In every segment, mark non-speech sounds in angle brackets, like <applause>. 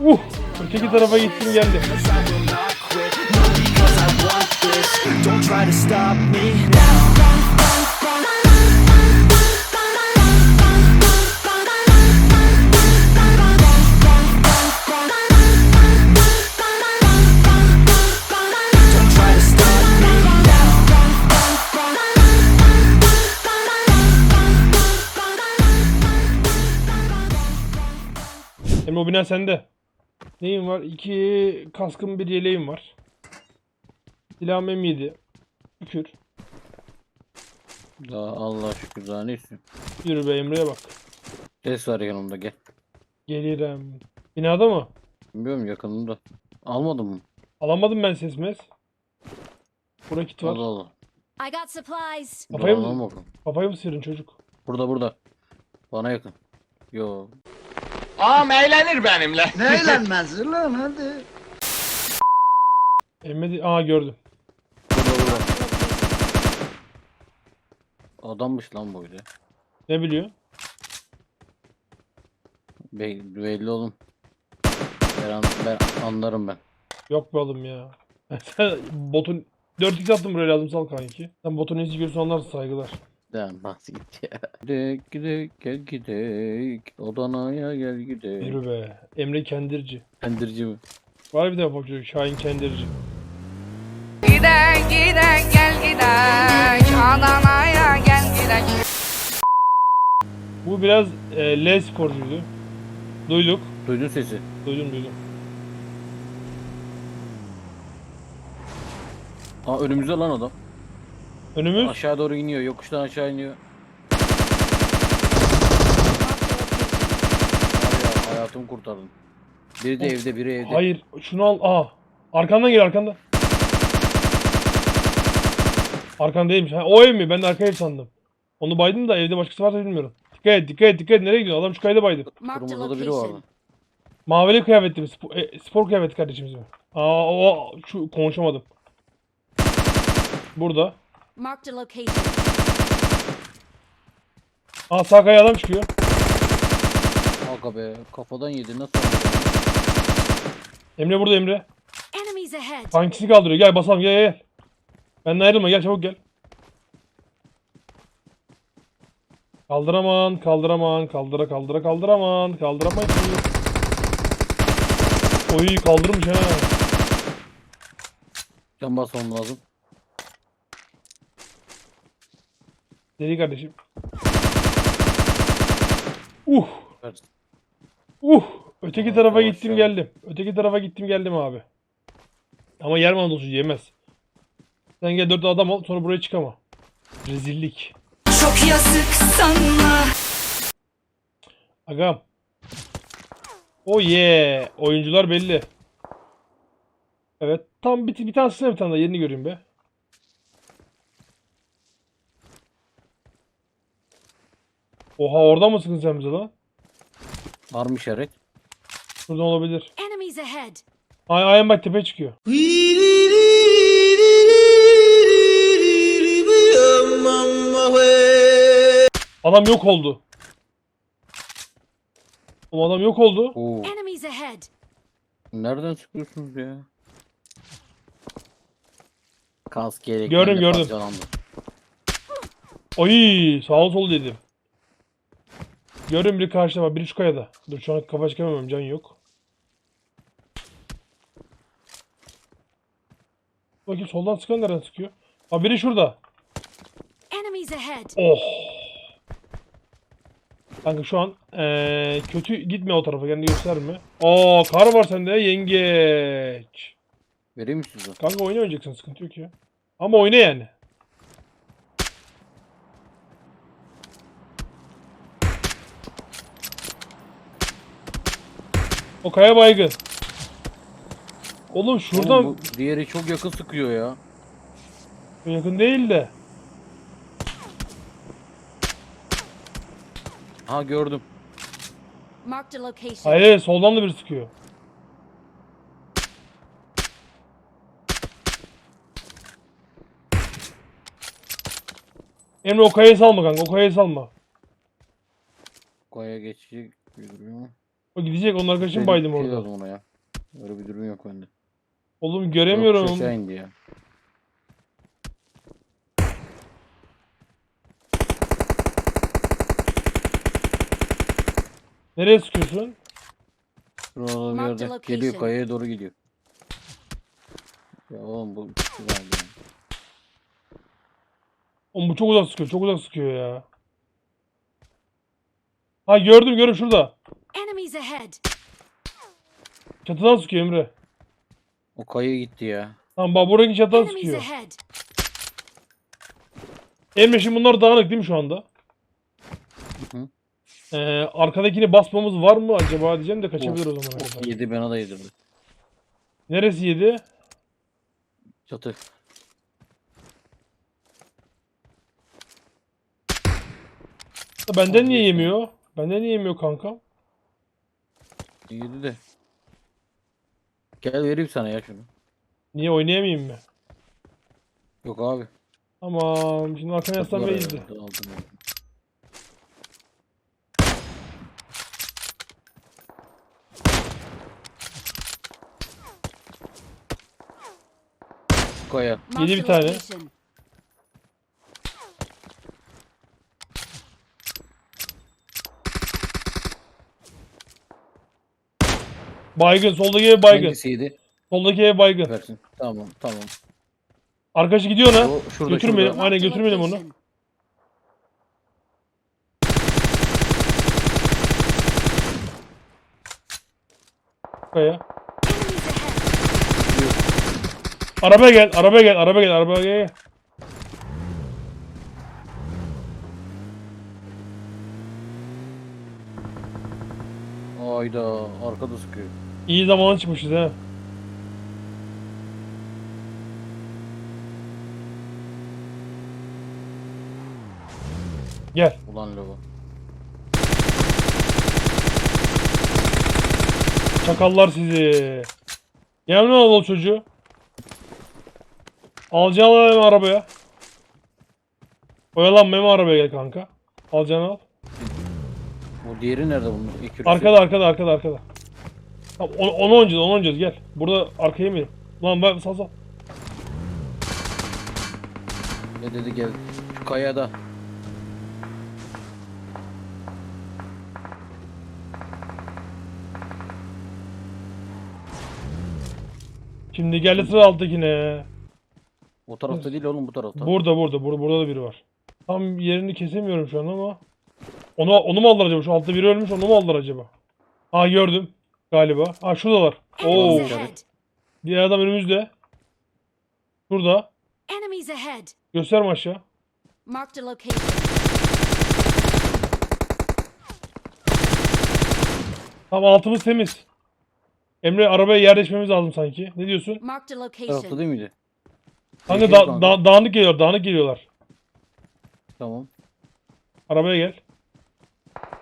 Uh, öteki tarafa gittim geldim. Cause I will not quit, not because I want this Don't try to stop me now Don't try to stop me now Emre o sende. Neyim var? İki kaskım bir yeleğim var. Silahım M7. Şükür. Daha Allah şükür daha ne istiyorsun? Yürü be Emre'ye bak. Ses var yanımda gel. Gelirim. Binada mı? Bilmiyorum yakınımda. Almadın mı? Alamadım ben ses mes. Burada kit var. Allah Allah. I got supplies. Kafayı mı, alalım bakalım. kafayı mı sıyırdın çocuk? Burada burada. Bana yakın. Yo. Ağam eğlenir benimle. Ne <laughs> eğlenmez lan hadi. Emre aa gördüm. Adammış lan bu öyle. Ne biliyor? Be belli oğlum. Ben, an- ben anlarım ben. Yok be oğlum ya. <laughs> Sen botun 4x attım buraya lazım sal kanki. Sen botun iyisi görürsen anlarsın saygılar. Ben basit ya. Gidek gidek gel gidek. Adana'ya gel gidek. Yürü be. Emre Kendirci. Kendirci mi? Var bir de bak çocuk Şahin Kendirci. Giden giden gel giden Adana'ya gel giden Bu biraz e, L sporcuydu. Duyduk. Duydun sesi. Duydum duydum. Aa önümüzde lan adam. Önümüz. Aşağı doğru iniyor. Yokuştan aşağı iniyor. Var ya hayatımı kurtardın. Biri de evde biri evde. Hayır şunu al. Aa. Arkandan gel arkanda. Arkan değilmiş. Ha, o ev mi? Ben de arka ev sandım. Onu baydım da evde başkası varsa bilmiyorum. Dikkat et dikkat et dikkat et. Nereye gidiyorsun? Adam şu kayda baydı. Marked a biri vardı. location. Mavili kıyafetli mi? Spor, e, spor kıyafeti kardeşimiz mi? Aa o şu konuşamadım. Burada. Marked a location. Aa sağ adam çıkıyor. Aga be kafadan yedi nasıl oldu? Emre burada Emre. Enemies ahead. Kaldırıyor. Gel basalım gel gel. Benden ayrılma gel çabuk gel. Kaldıraman, kaldıraman, kaldıra kaldıra kaldıraman, kaldıramayız. Oy kaldırmış ha. Can basmam lazım. Deli kardeşim. Uh, uh. Öteki Yavaş, tarafa gittim yavaş. geldim. Öteki tarafa gittim geldim abi. Ama yer mandosu yemez. Sen gel dört adam ol sonra buraya çıkama. Rezillik. Çok yazık sana Agam. Oh yeah. Oyuncular belli. Evet. Tam bir, bir tanesine bir tane daha yerini göreyim be. Oha orada mısın sen bize lan? Var mı işaret? Şuradan olabilir. Enemies ahead. Ay ayağım bak tepeye çıkıyor. Adam yok oldu. O adam yok oldu. Oo. Enemies ahead. Nereden çıkıyorsunuz ya? Kask gerek. Gördüm, gördüm. Ay sağ ol sol dedim. Görün biri karşıda var. Biri şu kayada. Dur şu an kafa çıkamıyorum. Can yok. Bakayım soldan sıkan nereden sıkıyor? Ha biri şurada. Oh. Kanka şu an eee, kötü gitme o tarafa kendini gösterme. Aa kar var sende yengeç. Vereyim mi size? Kanka oyna oynayacaksın sıkıntı yok ya. Ama oyna yani. O kaya baygın. Oğlum şuradan Oğlum bu diğeri çok yakın sıkıyor ya. yakın değil de. Ha gördüm. Marked a location. Hayır soldan da biri sıkıyor. Emre o kayayı salma kanka o kayayı salma. Koya geçecek gibi duruyor ama. O gidecek onun arkadaşını Benim baydım şey orada. lazım ona ya. Öyle bir durum yok bende. Oğlum göremiyorum. Yok, aşağı indi ya. Nereye sıkıyorsun? Şurada bir Marked yerde. location. Geliyor kayaya doğru gidiyor. Ya oğlum bu güzel ya. Oğlum bu çok uzak sıkıyor. Çok uzak sıkıyor ya. Ha gördüm gördüm şurada. Enemies ahead. Çatıdan sıkıyor Emre. O kayaya gitti ya. Tamam bak buradaki çatıdan Enemies sıkıyor. ahead. Emre şimdi bunlar dağınık değil mi şu anda? Hı. Ee, arkadakini basmamız var mı acaba diyeceğim de kaçabilir o zamana Of, kadar. yedi bana da yedirdi. Neresi yedi? Çatı. Benden niye yemiyor? Benden niye yemiyor kanka? Yedi de. Gel vereyim sana ya şunu. Niye oynayamayayım mı? Yok abi. Tamam şimdi arkana yaslan ve izle. aldım ya. Kaya. Marked Yedi bir tane. Baygın soldaki ev baygın. Hangisiydi? Soldaki ev baygın. Versin. Tamam tamam. Arkadaşı gidiyor ha. O şurada Götürmeyelim. şurada. Aynen götürmeyelim onu. Kaya. Arabaya gel, arabaya gel, arabaya gel, arabaya gel. Ayda arkada sıkıyor. İyi zamana çıkmışız ha. Gel. Ulan lava. Çakallar sizi. Lan al o çocuğu. Alacaksın al hemen arabaya. Oyalanma hemen arabaya gel kanka. Alacaksın al. O diğeri nerede bunun? Ekürüsü. Arkada arkada arkada arkada. Tamam onu, onu oynayacağız onu oynayacağız gel. Burada arkaya mı? Lan ben sal sal. Ne dedi gel. Şu kayada. Şimdi geldi sıra alttakine. O tarafta değil oğlum bu tarafta. Burada burada burada burada da biri var. Tam yerini kesemiyorum şu an ama. Onu onu mu aldılar acaba? Şu altta biri ölmüş onu mu aldılar acaba? Ha gördüm galiba. Ha şuradalar. Oo. Diğer adam önümüzde. Şurada. Enemies ahead. Gösterme aşağı. Marked a location. Tamam altımız temiz. Emre arabaya yerleşmemiz lazım sanki. Ne diyorsun? Marked a tarafta location. değil miydi? Kanka Bekliyor da, da- dağınık geliyor dağınık geliyorlar. Tamam. Arabaya gel.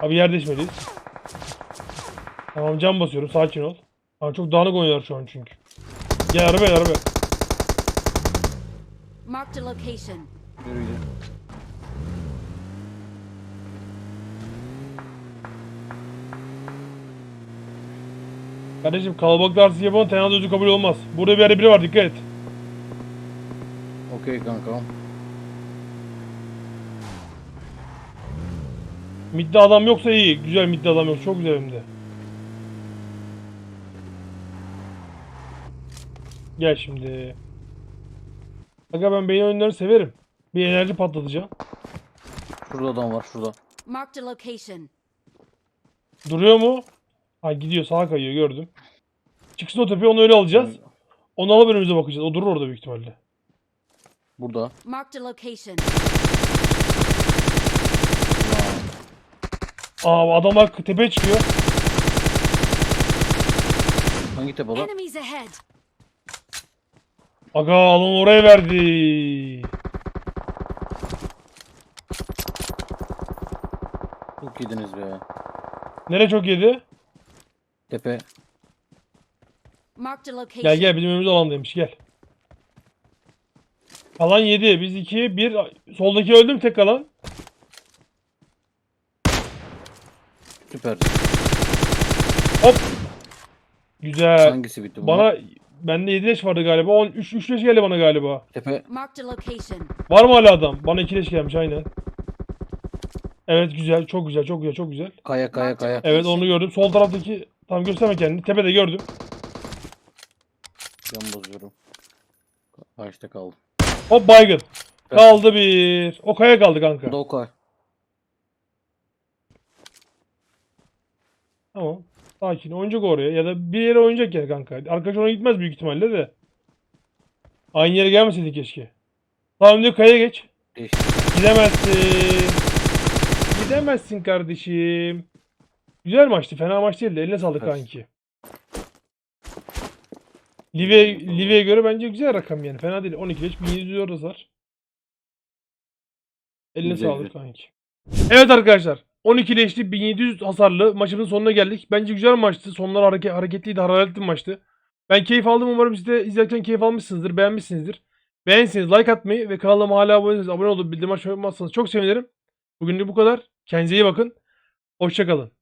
Abi yerleşmeliyiz. Tamam cam basıyorum sakin ol. Tamam, çok dağınık oynuyorlar şu an çünkü. Gel arabaya gel, arabaya. Marked a location. Yürü gidelim. Kardeşim kalabalıkta artist yapalım tenha özü kabul olmaz. Burada bir yerde biri var dikkat et. Okey kanka. Midde adam yoksa iyi. Güzel midde adam yok. Çok güzel hem de. Gel şimdi. Aga ben beyin oyunları severim. Bir enerji patlatacağım. Şurada adam var şurada. Marked a location. Duruyor mu? Ha gidiyor sağa kayıyor gördüm. Çıksın o tepeye onu öyle alacağız. Onu alıp önümüze bakacağız. O durur orada büyük ihtimalle. Burada. Marked a location. Aa adamlar tepeye çıkıyor. Hangi tepe lan? Enemies ahead. Aga alan oraya verdi. Çok yediniz be. Nere çok yedi? Tepe. Marked a location. Gel gel bizim önümüz alandaymış gel. Kalan 7. Biz 2 1 soldaki öldüm tek kalan. Süper. Hop. Güzel. Hangisi bitti? Bana bende 7 leş vardı galiba. 10 3 3 leş geldi bana galiba. Tepe Marked a location. Var mı hala adam? Bana 2 leş gelmiş aynen. Evet güzel. Çok güzel. Çok güzel. Çok güzel. kaya kaya kaya. Evet onu gördüm. Sol taraftaki tam gösterme kendini. Tepede gördüm. Can bozuyorum. Ağaçta kaldım. Hop baygın. Kaldı bir. O kaya kaldı kanka. Kay. Tamam. Sakin. Oynayacak oraya. Ya da bir yere oynayacak ya kanka. Arkadaş ona gitmez büyük ihtimalle de. Aynı yere gelmeseydi keşke. Tamam diyor kaya geç. Değişti. Gidemezsin. Gidemezsin kardeşim. Güzel maçtı. Fena maç değildi. Eline sağlık Evet. kanki. Live, Live'ye göre bence güzel rakam yani. Fena değil. 12 leş 1700 euro var. Eline Güzel, sağlık kanki. Evet arkadaşlar. 12 leşli 1700 hasarlı maçımızın sonuna geldik. Bence güzel maçtı. Sonlar hareket, hareketliydi, hararetli bir maçtı. Ben keyif aldım. Umarım siz de izlerken keyif almışsınızdır, beğenmişsinizdir. Beğenseniz like atmayı ve kanalıma hala abone değilseniz abone olup bildirim açmayı unutmazsanız çok sevinirim. Bugünlük bu kadar. Kendinize iyi bakın. Hoşçakalın.